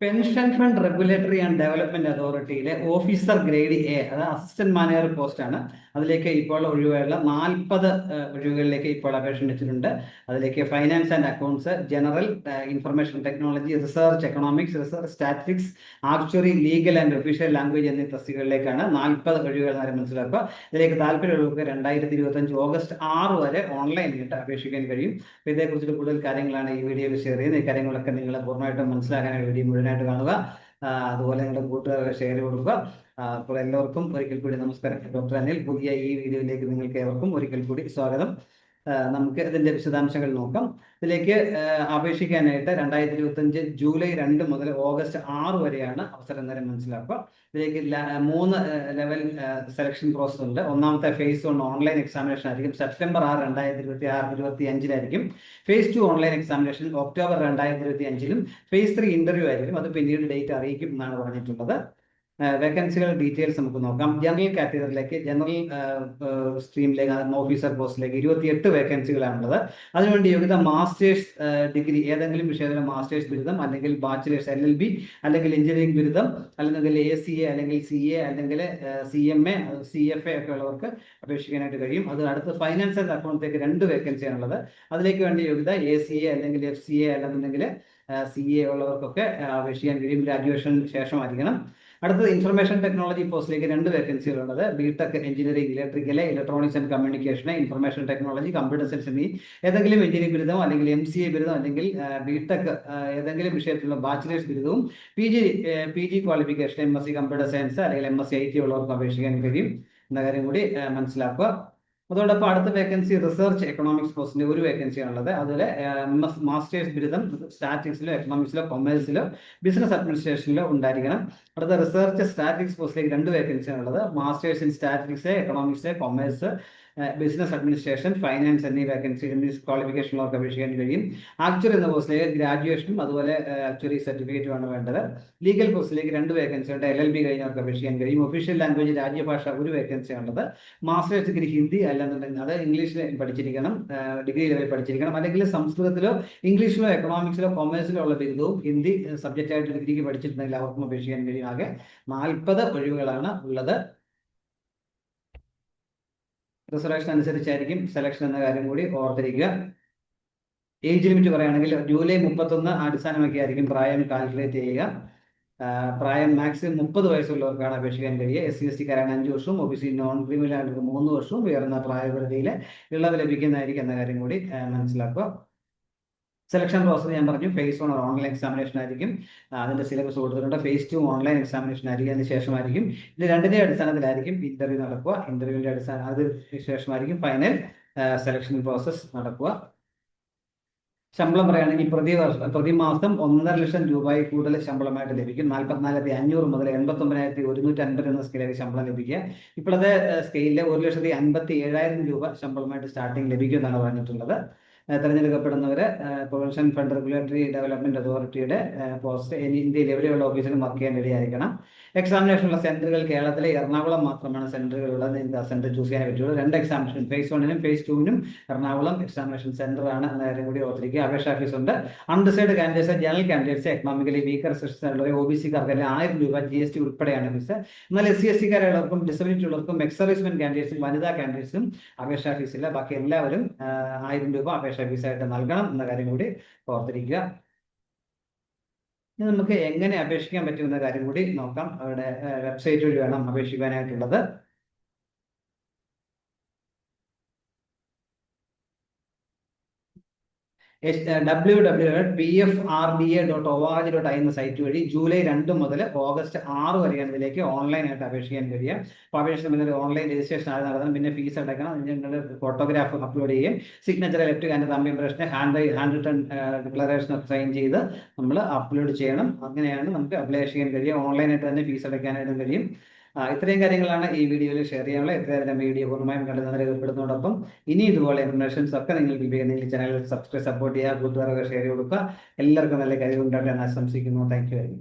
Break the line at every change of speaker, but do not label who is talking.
Pension fund regulatory and development അതോറിറ്റിയിലെ officer grade A അതായത് assistant manager post ആണ്. അതിലേക്ക് ഇപ്പോൾ ഒഴിവുള്ള നാൽപ്പത് ഒഴിവുകളിലേക്ക് ഇപ്പോൾ അപേക്ഷ വെച്ചിട്ടുണ്ട് അതിലേക്ക് finance and accounts general information technology research economics research statistics actuary legal and official language എന്നീ തസ്തികകളിലേക്കാണ് നാൽപ്പത് ഒഴിവുകൾ മനസ്സിലാക്കുക. ഇതിലേക്ക് താല്പര്യമുള്ളവർക്ക് രണ്ടായിരത്തി ഇരുപത്തഞ്ച് ഓഗസ്റ്റ് ആറ് വരെ ഓൺലൈനായിട്ട് അപേക്ഷിക്കാൻ കഴിയും. അപ്പോൾ കൂടുതൽ കാര്യങ്ങളാണ് ഈ വീഡിയോയിൽ ഷെയർ ചെയ്യുന്നത്. ഈ കാര്യങ്ങളൊക്കെ നിങ്ങൾ പൂർണമായിട്ടും മനസ്സിലാക്കാനായി വീഡിയോ മുഴുവനായിട്ട് കാണുക. അതുപോലെ നിങ്ങളുടെ കൂട്ടുകാരെ ഷെയർ കൊടുക്കുക. അപ്പോൾ എല്ലാവർക്കും ഒരിക്കൽ കൂടി നമസ്കാരം. ഡോക്ടർ അനിൽ പുതിയ ഈ വീഡിയോയിലേക്ക് നിങ്ങൾക്ക് ഏവർക്കും ഒരിക്കൽ കൂടി സ്വാഗതം. നമുക്ക് ഇതിന്റെ വിശദാംശങ്ങൾ നോക്കാം. ഇതിലേക്ക് അപേക്ഷിക്കാനായിട്ട് രണ്ടായിരത്തി ഇരുപത്തഞ്ച് ജൂലൈ രണ്ട് മുതൽ ഓഗസ്റ്റ് ആറ് വരെയാണ് അവസരം നേരം മനസ്സിലാക്കുക. ഇതിലേക്ക് മൂന്ന് ലെവൽ സെലക്ഷൻ പ്രോസസ് ഉണ്ട്. ഒന്നാമത്തെ ഫേസ് വൺ ഓൺലൈൻ എക്സാമിനേഷൻ ആയിരിക്കും. സെപ്റ്റംബർ ആറ് രണ്ടായിരത്തി ഇരുപത്തി ആറ് ഇരുപത്തി അഞ്ചിലായിരിക്കും phase two online examination October രണ്ടായിരത്തി ഇരുപത്തി അഞ്ചിലും ഫേസ് ത്രീ ഇന്റർവ്യൂ ആയിരിക്കും. അത് പിന്നീട് ഡേറ്റ് അറിയിക്കും എന്നാണ് പറഞ്ഞിട്ടുള്ളത്. വേക്കൻസികൾ ഡീറ്റെയിൽസ് നമുക്ക് നോക്കാം. ജനറൽ കാറ്റഗറിയിലേക്ക് ജനറൽ സ്ട്രീമിലേക്ക് ഓഫീസർ പോസ്റ്റിലേക്ക് ഇരുപത്തിയെട്ട് വേക്കൻസികളാണുള്ളത് അതിനുവേണ്ടി യോഗ്യത മാസ്റ്റേഴ്സ് ഡിഗ്രി ഏതെങ്കിലും വിഷയത്തിലെ മാസ്റ്റേഴ്സ് ബിരുദം അല്ലെങ്കിൽ ബാച്ചിലേഴ്സ് എൽ എൽ ബി അല്ലെങ്കിൽ എഞ്ചിനീയറിംഗ് ബിരുദം അല്ലെങ്കിൽ എ സി എ അല്ലെങ്കിൽ സി എ അല്ലെങ്കിൽ C M A C F A ഒക്കെ ഉള്ളവർക്ക് അപേക്ഷിക്കാനായിട്ട് കഴിയും. അത് അടുത്ത് ഫൈനാൻസ് ആൻഡ് അക്കൗണ്ടിലേക്ക് രണ്ട് വേക്കൻസിയാണുള്ളത് അതിലേക്ക് വേണ്ടി യോഗ്യത എ സി എ അല്ലെങ്കിൽ എഫ് സി എ അല്ലെന്നുണ്ടെങ്കിൽ സി എ ഉള്ളവർക്കൊക്കെ അപേക്ഷിക്കാൻ കഴിയും. ഗ്രാജുവേഷൻ ശേഷമായിരിക്കണം. അടുത്തത് ഇൻഫർമേഷൻ ടെക്നോളജി പോസ്റ്റിലേക്ക് രണ്ട് വേക്കൻസികളുള്ളത് B Tech engineering electrical electronics and communication information technology computer science എന്നീ ഏതെങ്കിലും എഞ്ചിനീയറിംഗ് ബിരുദം അല്ലെങ്കിൽ എം സി എ ബിരുദം അല്ലെങ്കിൽ ബിടെക് ഏതെങ്കിലും വിഷയത്തിലുള്ള ബാച്ചിലേഴ്സ് ബിരുദവും P G P G qualification M S C computer science അല്ലെങ്കിൽ M S C I T ഉള്ളവർക്ക് അപേക്ഷിക്കാൻ കഴിയും. എന്ന കാര്യം കൂടി മനസ്സിലാക്കുക. അതോടൊപ്പം അടുത്ത വേക്കൻസി റിസർച്ച് എക്കണോമിക്സ് പോസ്റ്റിന്റെ ഒരു വേക്കൻസി ഉള്ളത് അതിൽ മാസ്റ്റേഴ്സ് ബിരുദം സ്റ്റാറ്റിക്സിലോ എക്കണോമിക്സിലോ കൊമേഴ്സിലോ ബിസിനസ് അഡ്മിനിസ്ട്രേഷനിലോ ഉണ്ടായിരിക്കണം. അടുത്ത റിസർച്ച് സ്റ്റാറ്റിക്സ് പോസ്റ്റിലേക്ക് രണ്ട് വേക്കൻസി ഉള്ളത് masters in statics economics commerce business administration finance എന്നീ വേക്കൻസി ക്വാളിഫിക്കേഷനിലൊക്കെ അപേക്ഷിക്കാൻ കഴിയും. ആക്ച്വറി എന്ന പോസ്റ്റിലേക്ക് ഗ്രാജുവേഷനും അതുപോലെ ആക്ച്വറി സർട്ടിഫിക്കറ്റുമാണ് വേണ്ടത്. ലീഗൽ പോസ്റ്റിലേക്ക് രണ്ട് വേക്കൻസി ഉണ്ട്. എൽ എൽ ബി കഴിഞ്ഞവർക്ക് അപേക്ഷിക്കാൻ കഴിയും. ഒഫീഷ്യൽ ലാംഗ്വേജ് രാജ്യഭാഷ ഒരു വേക്കൻസി ഉള്ളത് മാസ്റ്റേഴ്സ് ഡിഗ്രി ഹിന്ദി അല്ലെന്നുണ്ടെങ്കിൽ അത് ഇംഗ്ലീഷിൽ പഠിച്ചിരിക്കണം. ഡിഗ്രി ലെവൽ പഠിച്ചിരിക്കണം. അല്ലെങ്കിൽ സംസ്കൃതത്തിലോ ഇംഗ്ലീഷിലോ എക്കണോമിക്സിലോ കൊമേഴ്സിലോ ഉള്ള ബിരുദവും ഹിന്ദി സബ്ജക്റ്റ് ആയിട്ട് ഡിഗ്രിക്ക് പഠിച്ചിട്ടുണ്ടെങ്കിൽ അവർക്കും അപേക്ഷിക്കാൻ കഴിയും. ആകെ നാൽപ്പത് ഒഴിവുകളാണ് ഉള്ളത്. റിസർവേഷൻ അനുസരിച്ചായിരിക്കും സെലക്ഷൻ എന്ന കാര്യം കൂടി ഓർത്തിരിക്കുക. ഏജ് ലിമിറ്റ് പറയുകയാണെങ്കിൽ ജൂലൈ മുപ്പത്തൊന്ന് അടിസ്ഥാനമാക്കി ആയിരിക്കും പ്രായം കാൽക്കുലേറ്റ് ചെയ്യുക. പ്രായം മാക്സിമം മുപ്പത് വയസ്സുള്ളവർക്കാണ് അപേക്ഷിക്കാൻ കഴിയുക. എസ് സി എസ് ടിക്കാരാണ് അഞ്ച് വർഷവും O B C non criminal മൂന്ന് വർഷവും ഉയർന്ന പ്രായപരിധിയിൽ ഇളവ് ലഭിക്കുന്നതായിരിക്കും എന്ന കാര്യം കൂടി മനസ്സിലാക്കുക. സെലക്ഷൻ പ്രോസസ്സ് ഞാൻ പറഞ്ഞു. ഫേസ് വൺ ഓൺലൈൻ എക്സാമിനേഷൻ ആയിരിക്കും. അതിന്റെ സിലബസ് കൊടുത്തിട്ടുണ്ട്. ഫേസ് ടു ഓൺലൈൻ എക്സാമിനേഷൻ ആയിരിക്കും. അതിന് ശേഷമായിരിക്കും. ഇത് രണ്ടിന്റെ അടിസ്ഥാനത്തിലായിരിക്കും ഇന്റർവ്യൂ നടക്കുക. ഇന്റർവ്യൂവിന്റെ അടിസ്ഥാന അതിന് ശേഷമായിരിക്കും ഫൈനൽ സെലക്ഷൻ പ്രോസസ്സ് നടക്കുക. ശമ്പളം പറയുകയാണെങ്കിൽ പ്രതി പ്രതിമാസം ഒന്നര ലക്ഷം രൂപയിൽ കൂടുതൽ ശമ്പളമായിട്ട് ലഭിക്കും. നാൽപ്പത്തിനാലായിരത്തി അഞ്ഞൂറ് മുതൽ എൺപത്തി ഒമ്പതിനായിരത്തി ഒരുന്നൂറ്റി അൻപത് എന്ന സ്കെയിലേക്ക് ശമ്പളം ലഭിക്കുക. ഇപ്പോഴത്തെ സ്കെയിലിൽ ഒരു ലക്ഷത്തി അൻപത്തി ഏഴായിരം രൂപ ശമ്പളമായിട്ട് സ്റ്റാർട്ടിങ് ലഭിക്കും എന്നാണ് പറഞ്ഞിട്ടുള്ളത്. തെരഞ്ഞെടുക്കപ്പെടുന്നവര് പ്രൊവിഷൻ ഫണ്ട് റെഗുലേറ്ററി ഡെവലപ്മെന്റ് അതോറിറ്റിയുടെ പോസ്റ്റ് ഇന്ത്യയിൽ എവിടെയുള്ള ഓഫീസിലും വർക്ക് ചെയ്യാൻ ഇടയായിരിക്കണം എക്സാമിനേഷനുള്ള സെന്ററുകൾ കേരളത്തിലെ എറണാകുളം മാത്രമാണ് സെന്ററുകൾ ഉള്ളത്. സെന്റർ ചൂസ് ചെയ്യാൻ പറ്റുള്ളൂ. രണ്ട് എക്സാമിനേഷൻ ഫേസ് വണ്ണിനും ഫേസ് ടുവിനും എറണാകുളം എക്സാമിനേഷൻ സെന്റർ ആണ് എന്ന കാര്യം കൂടി ഓർത്തിരിക്കുക. അപേക്ഷ ഓഫീസ് ഉണ്ട്. Undecided candidates general candidates economically weaker സെക്ഷനുള്ള O B സിക്കാർക്ക് ആയിരം രൂപ ജി എസ് ടി ഉൾപ്പെടെയാണ് ഫീസ് എന്നാൽ എസ് സി എസ് സിക്കാരുള്ളവർക്കും ഡിസബിലിറ്റി ഉള്ളവർക്കും എക്സ് കാൻഡിഡേറ്റ്സും വനിതാ കാൻഡിഡേറ്റ്സും അപേക്ഷ ഫീസില്ല ബാക്കി എല്ലാവരും ആയിരം രൂപ അപേക്ഷ ഫീസായിട്ട് നൽകണം എന്ന കാര്യം കൂടി ഓർത്തിരിക്കുക. ഇനി നമുക്ക് എങ്ങനെ അപേക്ഷിക്കാൻ പറ്റുമെന്ന കാര്യം കൂടി നോക്കാം. അവരുടെ വെബ്സൈറ്റ് വഴി വേണം അപേക്ഷിക്കാനായിട്ടുള്ളത്. W W P F R D A dot O R G dot I എന്ന സൈറ്റ് വഴി ജൂലൈ രണ്ട് മുതൽ ഓഗസ്റ്റ് ആറ് വരെ ഇതിലേക്ക് ഓൺലൈനായിട്ട് അപേക്ഷിക്കാൻ കഴിയുക. അപ്പോൾ അപേക്ഷ ഓൺലൈൻ രജിസ്ട്രേഷൻ ആദ്യം നടത്തണം. പിന്നെ ഫീസ് അടക്കണം നിങ്ങളുടെ ഫോട്ടോഗ്രാഫ് അപ്ലോഡ് ചെയ്യുകയും signature left hand thumb impression hand hand return declaration sign ചെയ്ത് നമ്മൾ അപ്ലോഡ് ചെയ്യണം. അങ്ങനെയാണ് നമുക്ക് അപ്ലൈ ചെയ്യാൻ കഴിയുക. ഓൺലൈനായിട്ട് തന്നെ ഫീസ് അടയ്ക്കാനായിട്ടും കഴിയും. ഇത്രയും കാര്യങ്ങളാണ് ഈ വീഡിയോയിൽ ഷെയർ ചെയ്യാനുള്ള. ഇത്രയും വീഡിയോ പൂർണമായും കണ്ടെന്ന് രേഖപ്പെടുന്നതോടൊപ്പം ഇനി ഇതുപോലെ ഇൻഫർമേഷൻസ് ഒക്കെ നിങ്ങൾ ലഭിക്കുന്നെങ്കിൽ ചാനൽ സബ്സ്ക്രൈബ് സപ്പോർട്ട് ചെയ്യുക കൂട്ടുകാരൊക്കെ ഷെയർ കൊടുക്കുക. എല്ലാവർക്കും നല്ല കാര്യം ഉണ്ടാകട്ടെ എന്ന് ആശംസിക്കുന്നു. Thank you